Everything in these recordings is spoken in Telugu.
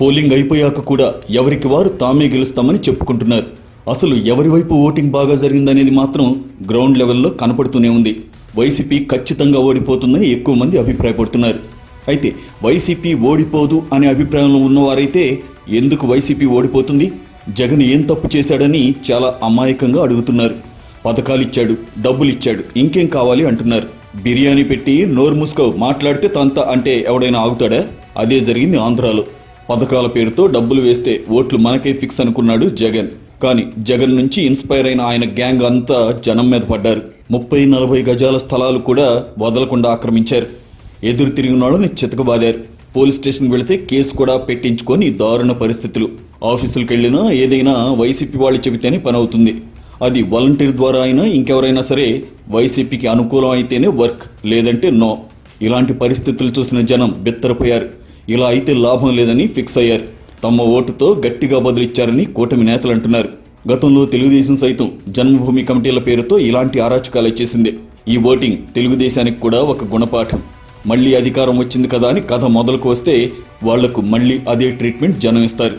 పోలింగ్ అయిపోయాక కూడా ఎవరికి వారు తామే గెలుస్తామని చెప్పుకుంటున్నారు. అసలు ఎవరి వైపు ఓటింగ్ బాగా జరిగిందనేది మాత్రం గ్రౌండ్ లెవెల్లో కనపడుతూనే ఉంది. వైసీపీ ఖచ్చితంగా ఓడిపోతుందని ఎక్కువ మంది అభిప్రాయపడుతున్నారు. అయితే వైసీపీ ఓడిపోదు అనే అభిప్రాయంలో ఉన్నవారైతే ఎందుకు వైసీపీ ఓడిపోతుంది? జగన్ ఏం తప్పు చేశాడని చాలా అమాయకంగా అడుగుతున్నారు. పథకాలు ఇచ్చాడు డబ్బులు ఇచ్చాడు ఇంకేం కావాలి అంటున్నారు. బిర్యానీ పెట్టి నోరు మూసుకో మాట్లాడితే తంత అంటే ఎవడైనా ఆగుతాడా? అదే జరిగింది ఆంధ్రాలో. పథకాల పేరుతో డబ్బులు వేస్తే ఓట్లు మనకే ఫిక్స్ అనుకున్నాడు జగన్. కానీ జగన్ నుంచి ఇన్స్పైర్ అయిన ఆయన గ్యాంగ్ అంతా జనం మీద పడ్డారు. ముప్పై నలభై గజాల స్థలాలు కూడా వదలకుండా ఆక్రమించారు. ఎదురు తిరిగినాడని చితకబాదారు. పోలీస్ స్టేషన్కి వెళితే కేసు కూడా పెట్టించుకొని దారుణ పరిస్థితులు. ఆఫీసులకు వెళ్ళినా ఏదైనా వైసీపీ వాళ్ళు చెబితేనే పని అవుతుంది. అది వాలంటీర్ ద్వారా అయినా ఇంకెవరైనా సరే వైసీపీకి అనుకూలం అయితేనే వర్క్ లేదంటే నో. ఇలాంటి పరిస్థితులు చూసిన జనం బిత్తరపోయారు. ఇలా అయితే లాభం లేదని ఫిక్స్ అయ్యారు. తమ ఓటుతో గట్టిగా బదులిచ్చారని కూటమి నేతలు అంటున్నారు. గతంలో తెలుగుదేశం సైతం జన్మభూమి కమిటీల పేరుతో ఇలాంటి అరాచకాలు చేసింది. ఈ ఓటింగ్ తెలుగుదేశానికి కూడా ఒక గుణపాఠం. మళ్ళీ అధికారం వచ్చింది కదా అని కథ మొదలకు వస్తే వాళ్ళకు మళ్ళీ అదే ట్రీట్మెంట్ జనం ఇస్తారు.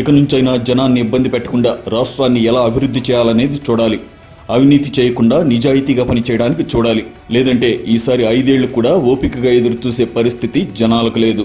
ఇక నుంచైనా జనాన్ని ఇబ్బంది పెట్టకుండా రాష్ట్రాన్ని ఎలా అభివృద్ధి చేయాలనేది చూడాలి. అవినీతి చేయకుండా నిజాయితీగా పనిచేయడానికి చూడాలి. లేదంటే ఈసారి ఐదేళ్ళు కూడా ఓపికగా ఎదురు చూసే పరిస్థితి జనాలకు లేదు.